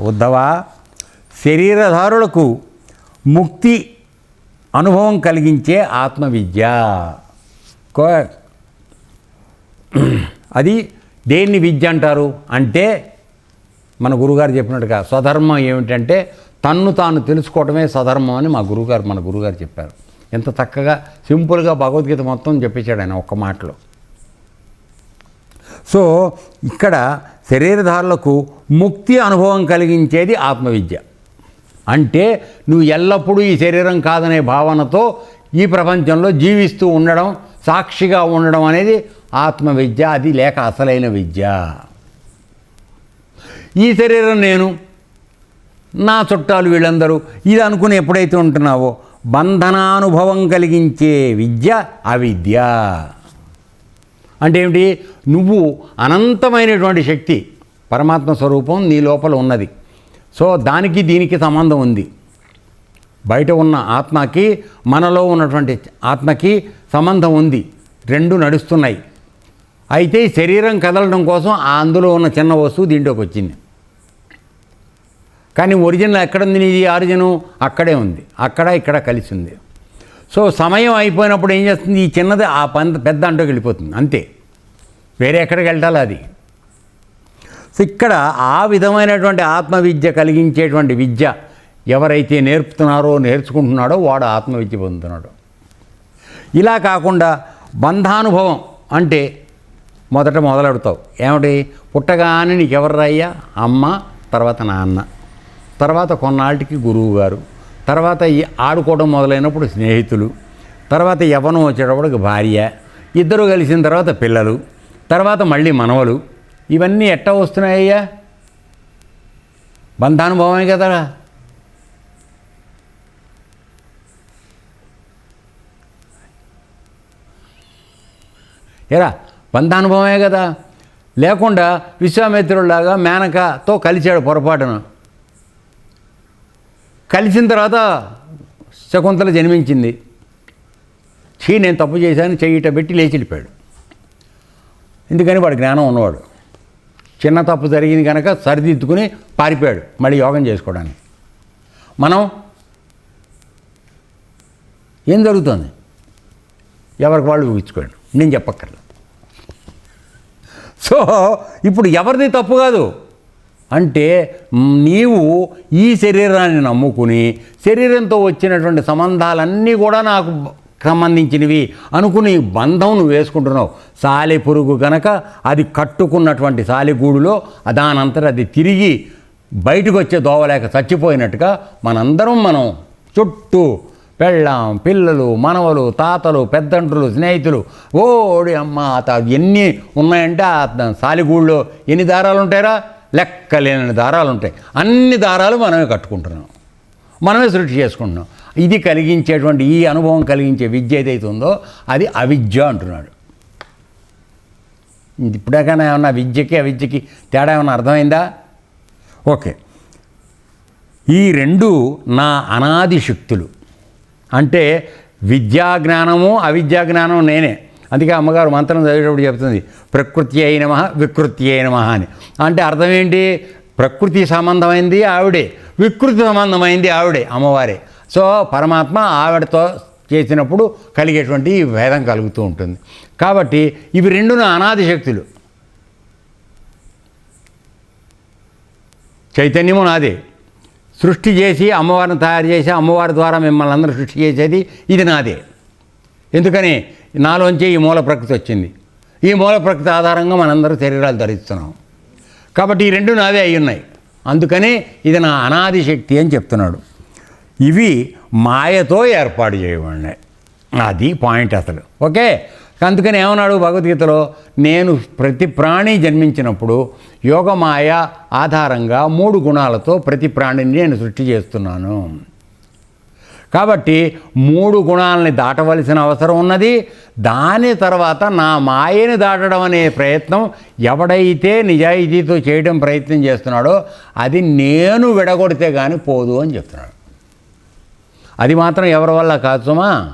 ఉద్ధవ శరీరధారులకు ముక్తి అనుభవం కలిగించే ఆత్మవిద్య. కో అది దేన్ని విద్య అంటారు? అంటే మన గురుగారు చెప్పినట్టుగా స్వధర్మం ఏమిటంటే తన్ను తాను తెలుసుకోవటమే స్వధర్మం అని మా గురుగారు మన గురుగారు చెప్పారు. ఎంత చక్కగా సింపుల్గా భగవద్గీత మొత్తం చెప్పించాడు ఆయన ఒక్క మాటలో. సో ఇక్కడ శరీరధారులకు ముక్తి అనుభవం కలిగించేది ఆత్మవిద్య. అంటే నువ్వు ఎల్లప్పుడూ ఈ శరీరం కాదనే భావనతో ఈ ప్రపంచంలో జీవిస్తూ ఉండడం సాక్షిగా ఉండడం అనేది ఆత్మవిద్య అది లేక అసలైన విద్య. ఈ శరీరం నేను నా చుట్టాలు వీళ్ళందరూ ఇది అనుకుని ఎప్పుడైతే ఉంటున్నావో బంధనానుభవం కలిగించే విద్య అవిద్య. అంటే ఏమిటి? నువ్వు అనంతమైనటువంటి శక్తి పరమాత్మ స్వరూపం నీ లోపల ఉన్నది. సో దానికి దీనికి సంబంధం ఉంది. బయట ఉన్న ఆత్మకి మనలో ఉన్నటువంటి ఆత్మకి సంబంధం ఉంది. రెండు నడుస్తున్నాయి. అయితే శరీరం కదలడం కోసం ఆ అందులో ఉన్న చిన్న వస్తువు దీంట్లోకి వచ్చింది. కానీ ఒరిజినల్ ఎక్కడుంది నీది? ఆరిజిను అక్కడే ఉంది. అక్కడ ఇక్కడ కలిసి ఉంది. సో సమయం అయిపోయినప్పుడు ఏం చేస్తుంది? ఈ చిన్నది ఆ పంద పెద్ద అంటూ వెళ్ళిపోతుంది. అంతే. వేరే ఎక్కడికి వెళ్ళాలి అది? సో ఇక్కడ ఆ విధమైనటువంటి ఆత్మవిద్య కలిగించేటువంటి విద్య ఎవరైతే నేర్పుతున్నారో నేర్చుకుంటున్నాడో వాడు ఆత్మవిద్య పొందుతున్నాడు. ఇలా కాకుండా బంధానుభవం అంటే మొదట మొదలెడతావు. ఏమిటి? పుట్టగానే నీకు ఎవర్రయ్యా అమ్మ తర్వాత నాన్న. తర్వాత కొన్నాళ్ళకి గురువు గారు. తర్వాత ఈ ఆడుకోవడం మొదలైనప్పుడు స్నేహితులు. తర్వాత యవ్వనం వచ్చేటప్పటికి భార్య. ఇద్దరు కలిసిన తర్వాత పిల్లలు. తర్వాత మళ్ళీ మనవలు ఇవన్నీ ఎట్టా వస్తున్నాయ్యా? బంధానుభవమే కదా ఎరా బంధానుభవమే కదా? లేకుండా విశ్వామిత్రుడిలాగా మేనకతో కలిశాడు పొరపాటున. కలిసిన తర్వాత శకుంతల జన్మించింది. చీ నేను తప్పు చేశాను చెయ్యిట పెట్టి లేచి వెళ్ళిపోయాడు. ఎందుకని వాడు జ్ఞానం ఉన్నవాడు. చిన్న తప్పు జరిగింది కనుక సరిదిద్దుకుని పారిపోయాడు మళ్ళీ యోగం చేసుకోవడానికి. మనం ఏం జరుగుతుంది? ఎవరికి వాళ్ళు ఊహించుకోండి నేను చెప్పక్కర్లేదు. సో ఇప్పుడు ఎవరిది తప్పు కాదు? అంటే నీవు ఈ శరీరాన్ని నమ్ముకుని శరీరంతో వచ్చినటువంటి సంబంధాలన్నీ కూడా నాకు సంబంధించినవి అనుకుని బంధం నువ్వు వేసుకుంటున్నావు. సాలి పురుగు గనక అది కట్టుకున్నటువంటి సాలిగూడులో దానంతట అది తిరిగి బయటకు వచ్చే దోవలేక చచ్చిపోయినట్టుగా మనందరం మనం చుట్టూ పెళ్ళాం పిల్లలు మనవలు తాతలు పెద్దండ్రులు స్నేహితులు ఓడి అమ్మ ఎన్ని ఉన్నాయంటే ఆ సాలిగూళ్ళలో ఎన్ని దారాలు ఉంటాయరా లెక్కలేని దారాలు ఉంటాయి అన్ని దారాలు మనమే కట్టుకుంటున్నాం. మనమే సృష్టి చేసుకుంటున్నాం. ఇది కలిగించేటువంటి ఈ అనుభవం కలిగించే విద్య ఏదైతే ఉందో అది అవిద్య అంటున్నాడు. ఇప్పుడేకైనా ఏమన్నా విద్యకి అవిద్యకి తేడా ఏమన్నా అర్థమైందా? ఓకే. ఈ రెండు నా అనాది శక్తులు. అంటే విద్యా జ్ఞానము అవిద్యా జ్ఞానం నేనే. అందుకే అమ్మగారు మంత్రం చదివేటప్పుడు చెప్తుంది ప్రకృతి అయిన మహా వికృతి అయిన మహా అని. అంటే అర్థం ఏంటి ప్రకృతి సంబంధమైంది ఆవిడే. వికృతి సంబంధమైంది ఆవిడే అమ్మవారే. సో పరమాత్మ ఆవిడతో చేసినప్పుడు కలిగేటువంటి ఈ భేదం కలుగుతూ ఉంటుంది. కాబట్టి ఇవి రెండు అనాది శక్తులు. చైతన్యము నాదే. సృష్టి చేసి అమ్మవారిని తయారు చేసి అమ్మవారి ద్వారా మిమ్మల్ని అందరూ సృష్టి చేసేది ఇది నాదే. ఎందుకని నాలోంచి ఈ మూల ప్రకృతి వచ్చింది. ఈ మూల ప్రకృతి ఆధారంగా మనందరూ శరీరాలు ధరిస్తున్నాం. కాబట్టి ఈ రెండు నావే అయి ఉన్నాయి. అందుకని ఇది నా అనాది శక్తి అని చెప్తున్నాడు. ఇవి మాయతో ఏర్పాటు చేయబడినాయి. అది పాయింట్ అసలు. ఓకే? అందుకని ఏమన్నాడు భగవద్గీతలో? నేను ప్రతి ప్రాణి జన్మించినప్పుడు యోగమాయ ఆధారంగా మూడు గుణాలతో ప్రతి ప్రాణిని నేను సృష్టి చేస్తున్నాను. కాబట్టి మూడు గుణాలని దాటవలసిన అవసరం ఉన్నది. దాని తర్వాత నా మాయని దాటడం అనే ప్రయత్నం ఎవడైతే నిజాయితీతో చేయడం ప్రయత్నం చేస్తున్నాడో అది నేను విడగొడితే కానీ పోదు అని చెప్తున్నాడు. అది మాత్రం ఎవరి వల్ల కాదుమా సుమా.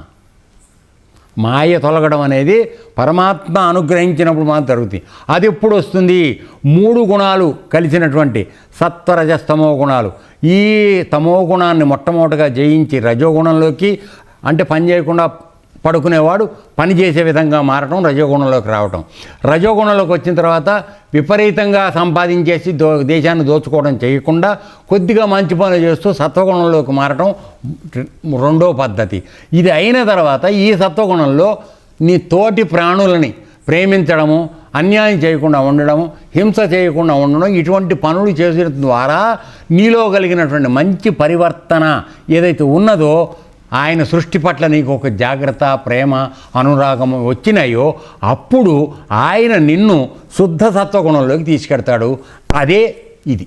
మాయ తొలగడం అనేది పరమాత్మ అనుగ్రహించినప్పుడు మాత్రం జరుగుతుంది అది ఎప్పుడు వస్తుంది? మూడు గుణాలు కలిసినటువంటి సత్వరజస్తమో గుణాలు. ఈ తమో గుణాన్ని మొట్టమొదటిగా జయించి రజోగుణంలోకి అంటే పని చేయకుండా పడుకునేవాడు పని చేసే విధంగా మారటం రజోగుణంలోకి రావటం. రజోగుణంలోకి వచ్చిన తర్వాత విపరీతంగా సంపాదించేసి దో దేశాన్ని దోచుకోవడం చేయకుండా కొద్దిగా మంచి పనులు చేస్తూ సత్వగుణంలోకి మారటం రెండో పద్ధతి. ఇది అయిన తర్వాత ఈ సత్వగుణంలో నీ తోటి ప్రాణులని ప్రేమించడము అన్యాయం చేయకుండా ఉండడము హింస చేయకుండా ఉండడం ఇటువంటి పనులు చేసిన ద్వారా నీలో కలిగినటువంటి మంచి పరివర్తన ఏదైతే ఉన్నదో ఆయన సృష్టి పట్ల నీకు ఒక జాగ్రత్త ప్రేమ అనురాగం వచ్చినాయో అప్పుడు ఆయన నిన్ను శుద్ధ సత్వగుణంలోకి తీసుకెడతాడు. అదే ఇది.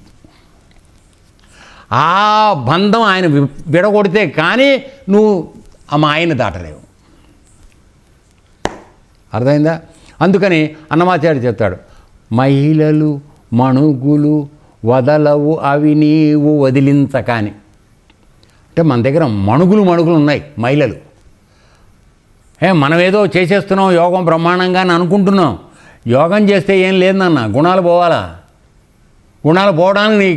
ఆ బంధం ఆయన విడగొడితే కానీ నువ్వు ఆ మా ఆయన దాటలేవు. అర్థమైందా? అందుకని అన్నమాచార్య చెప్తాడు మహిళలు మణుగులు వదలవు అవి నీవు వదిలించకాని. అంటే మన దగ్గర మణుగులు మణుగులు ఉన్నాయి మహిళలు. ఏ మనం ఏదో చేసేస్తున్నాం యోగం బ్రహ్మాండంగా అని అనుకుంటున్నాం. యోగం చేస్తే ఏం లేదన్న గుణాలు పోవాలా? గుణాలు పోవడానికి నీ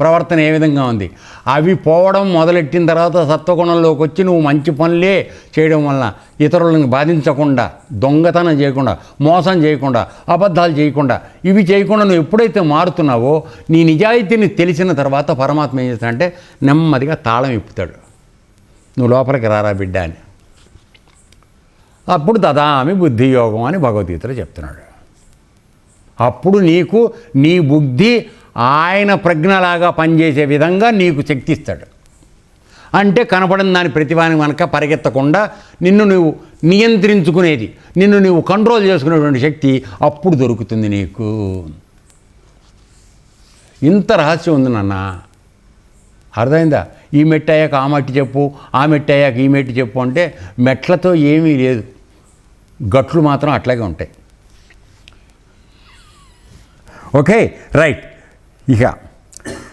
ప్రవర్తన ఏ విధంగా ఉంది? అవి పోవడం మొదలెట్టిన తర్వాత సత్వగుణంలోకి వచ్చి నువ్వు మంచి పనులే చేయడం వల్ల ఇతరులను బాధించకుండా దొంగతనం చేయకుండా మోసం చేయకుండా అబద్ధాలు చేయకుండా ఇవి చేయకుండా నువ్వు ఎప్పుడైతే మారుతున్నావో నీ నిజాయితీని తెలిసిన తర్వాత పరమాత్మ ఏం చేస్తాడంటే నెమ్మదిగా తాళం ఇప్పుతాడు. నువ్వు లోపలికి రారా బిడ్డ అని. అప్పుడు దదామి బుద్ధి యోగం అని భగవద్గీతలో చెప్తున్నాడు. అప్పుడు నీకు నీ బుద్ధి ఆయన ప్రజ్ఞలాగా పనిచేసే విధంగా నీకు శక్తి ఇస్తాడు అంటే కనపడిన దాని ప్రతిభాని కనుక పరిగెత్తకుండా నిన్ను నువ్వు నియంత్రించుకునేది నిన్ను నువ్వు కంట్రోల్ చేసుకునేటువంటి శక్తి అప్పుడు దొరుకుతుంది నీకు. ఇంత రహస్యం ఉంది నాన్న. అర్థమైందా? ఈ మెట్టు అయ్యాక ఆ మట్టి చెప్పు ఆ మెట్టు అయ్యాక ఈ మెట్టు చెప్పు అంటే మెట్లతో ఏమీ లేదు. గట్లు మాత్రం అట్లాగే ఉంటాయి. ఓకే? రైట్. ఇక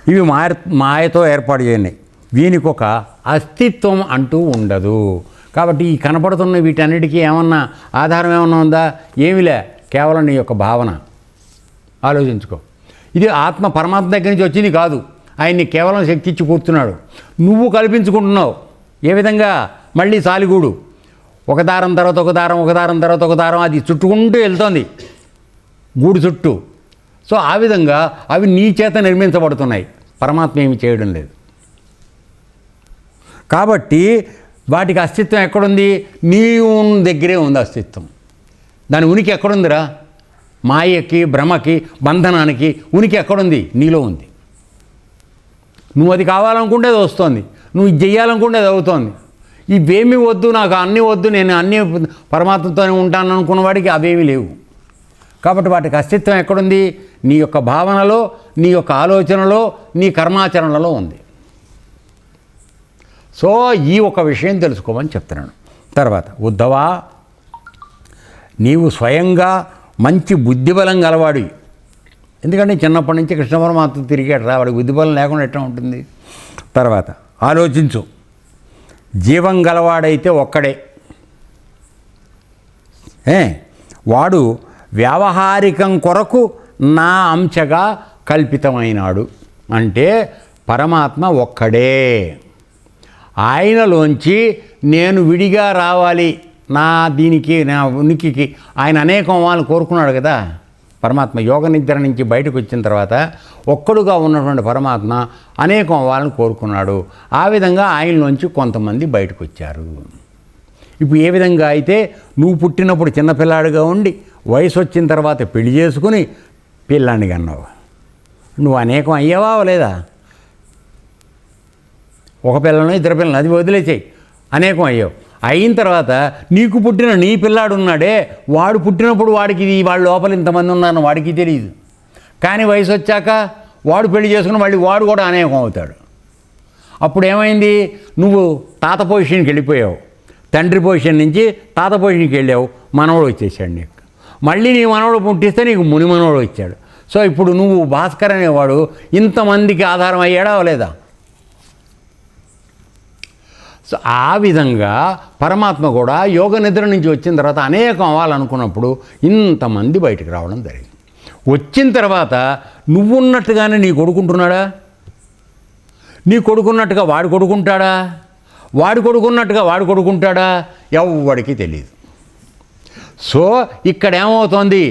ఇవి మాయ మాయతో ఏర్పాటు చేయన్నాయి వీనికి ఒక అస్తిత్వం అంటూ ఉండదు. కాబట్టి ఈ కనపడుతున్న వీటన్నిటికీ ఏమన్నా ఆధారం ఏమన్నా ఉందా? ఏమిలే? కేవలం నీ యొక్క భావన. ఆలోచించుకో. ఇది ఆత్మ పరమాత్మ దగ్గర నుంచి వచ్చింది కాదు. ఆయన్ని కేవలం శక్తి ఇచ్చి కూర్చున్నాడు. నువ్వు కల్పించుకుంటున్నావు. ఏ విధంగా? మళ్ళీ సాలిగూడు. ఒక దారం తర్వాత ఒక దారం ఒక దారం తర్వాత ఒక దారం అది చుట్టుకుంటూ వెళ్తోంది. గూడు చుట్టూ. సో ఆ విధంగా అవి నీ చేత నిర్మించబడుతున్నాయి. పరమాత్మ ఏమి చేయడం లేదు. కాబట్టి వాటికి అస్తిత్వం ఎక్కడుంది? నీ దగ్గరే ఉంది అస్తిత్వం. దాని ఉనికి ఎక్కడుందిరా? మాయకి భ్రమకి బంధనానికి ఉనికి ఎక్కడుంది? నీలో ఉంది. నువ్వు అది కావాలనుకుంటే అది వస్తుంది. నువ్వు ఇది చేయాలనుకుంటే అది అవుతోంది. ఇవేమీ వద్దు నాకు అన్నీ వద్దు నేను అన్నీ పరమాత్మతోనే ఉంటాను అనుకున్న వాడికి అవేమీ లేవు. కాబట్టి వాటికి అస్తిత్వం ఎక్కడుంది? నీ యొక్క భావనలో నీ యొక్క ఆలోచనలో నీ కర్మాచరణలో ఉంది. సో ఈ ఒక విషయం తెలుసుకోమని చెప్తున్నాను. తర్వాత ఉద్ధవా నీవు స్వయంగా మంచి బుద్ధిబలం గలవాడి. ఎందుకంటే చిన్నప్పటి నుంచి కృష్ణ పరమాత్మ తిరిగాడు రా వాడికి బుద్ధిబలం లేకుండా ఎట్లా ఉంటుంది? తర్వాత ఆలోచించు. జీవం గలవాడైతే ఒక్కడే. ఏ? వాడు వ్యావహారికం కొరకు నా అంశగా కల్పితమైనాడు. అంటే పరమాత్మ ఒక్కడే. ఆయనలోంచి నేను విడిగా రావాలి. నా దీనికి నా ఉనికికి ఆయన అనేకం వాళ్ళని కోరుకున్నాడు కదా. పరమాత్మ యోగ నిద్ర నుంచి బయటకు వచ్చిన తర్వాత ఒక్కడుగా ఉన్నటువంటి పరమాత్మ అనేకం వాళ్ళని కోరుకున్నాడు. ఆ విధంగా ఆయనలోంచి కొంతమంది బయటకు వచ్చారు. ఇప్పుడు ఏ విధంగా అయితే నువ్వు పుట్టినప్పుడు చిన్నపిల్లాడిగా ఉండి వయసు వచ్చిన తర్వాత పెళ్ళి చేసుకుని పిల్లాన్ని కన్నావు. నువ్వు అనేకం అయ్యావా లేదా? ఒక పిల్లను ఇద్దరు పిల్లలు అది వదిలేసేయి. అనేకం అయ్యావు. అయిన తర్వాత నీకు పుట్టిన నీ పిల్లాడు ఉన్నాడే వాడు పుట్టినప్పుడు వాడికి ఇది వాళ్ళ లోపల ఇంతమంది ఉన్నారని వాడికి తెలియదు కానీ వయసు వచ్చాక వాడు పెళ్ళి చేసుకుని మళ్ళీ వాడు కూడా అనేకం అవుతాడు. అప్పుడు ఏమైంది? నువ్వు తాత పొజిషన్కి వెళ్ళిపోయావు. తండ్రి పొజిషన్ నుంచి తాత పొజిషన్కి వెళ్ళావు. మనవడు వచ్చేసాడు నీకు. మళ్ళీ నీ మనవడు పుట్టిస్తే నీకు ముని మనవడు వచ్చాడు. సో ఇప్పుడు నువ్వు భాస్కర్ అనేవాడు ఇంతమందికి ఆధారం అయ్యాడా లేదా? సో ఆ విధంగా పరమాత్మ కూడా యోగ నిద్ర నుంచి వచ్చిన తర్వాత అనేకం అవ్వాలనుకున్నప్పుడు ఇంతమంది బయటకు రావడం జరిగింది. వచ్చిన తర్వాత నువ్వున్నట్టుగానే నీ కొడుకుంటున్నాడా? నీ కొడుకున్నట్టుగా వాడు కొడుకుంటాడా? వాడు కొడుకున్నట్టుగా వాడు కొడుకుంటాడా? ఎవ్వడికి తెలియదు సో ఇక్కడ ఏమవుతోంది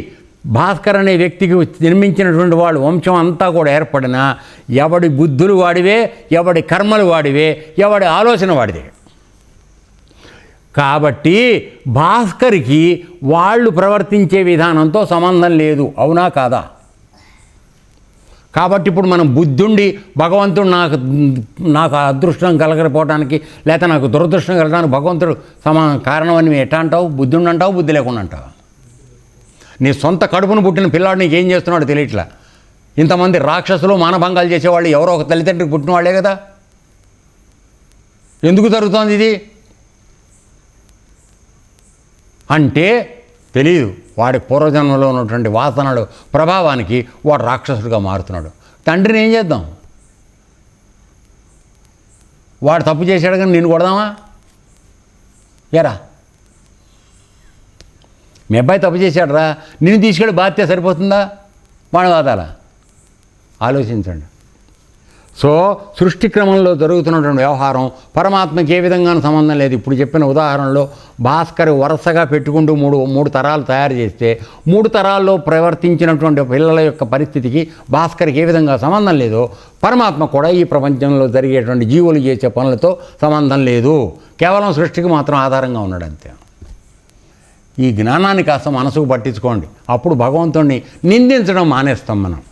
భాస్కర్ అనే వ్యక్తికి నిర్మించినటువంటి వాడు వంశం అంతా కూడా ఏర్పడిన ఎవడి బుద్ధులు వాడివే ఎవడి కర్మలు వాడివే ఎవడి ఆలోచన వాడిదే. కాబట్టి భాస్కర్కి వాళ్ళు ప్రవర్తించే విధానంతో సంబంధం లేదు అవునా కాదా? కాబట్టి ఇప్పుడు మనం బుద్ధుండి భగవంతుడు నాకు నాకు అదృష్టం కలగకపోవడానికి లేకపోతే నాకు దురదృష్టం కలగడానికి భగవంతుడు సమా కారణం అని ఎట్లా అంటావు? బుద్ధుండి అంటావు బుద్ధి లేకుండా అంటావు? నీ సొంత కడుపును పుట్టిన పిల్లాడు నీకు ఏం చేస్తున్నాడు తెలియట్లా? ఇంతమంది రాక్షసులు మానభంగాలు చేసేవాళ్ళు ఎవరో ఒక తల్లిదండ్రికి పుట్టిన వాళ్ళే కదా? ఎందుకు జరుగుతోంది ఇది? అంటే తెలియదు వాడి పూర్వజన్మలో ఉన్నటువంటి వాసనలు ప్రభావానికి వాడు రాక్షసుడిగా మారుతున్నాడు. తండ్రిని ఏం చేద్దాం? వాడు తప్పు చేశాడు కానీ నేను కొడదామా? ఏరా? మీ అబ్బాయి తప్పు చేశాడురా. నేను తీసుకెళ్ళి బాధ్యత సరిపోతుందా? వాడి వాదాల ఆలోచించండి. సో సృష్టి క్రమంలో జరుగుతున్నటువంటి వ్యవహారం పరమాత్మకి ఏ విధంగానూ సంబంధం లేదు. ఇప్పుడు చెప్పిన ఉదాహరణలో భాస్కర్ వరుసగా పెట్టుకుంటూ మూడు మూడు తరాలు తయారు చేస్తే మూడు తరాల్లో ప్రవర్తించినటువంటి పిల్లల యొక్క పరిస్థితికి భాస్కర్కి ఏ విధంగా సంబంధం లేదో పరమాత్మ కూడా ఈ ప్రపంచంలో జరిగేటువంటి జీవులు చేసే పనులతో సంబంధం లేదు. కేవలం సృష్టికి మాత్రం ఆధారంగా ఉన్నాడు అంతే. ఈ జ్ఞానాన్ని కాస్త మనసుకు పట్టించుకోండి. అప్పుడు భగవంతుణ్ణి నిందించడం మానేస్తాం మనం.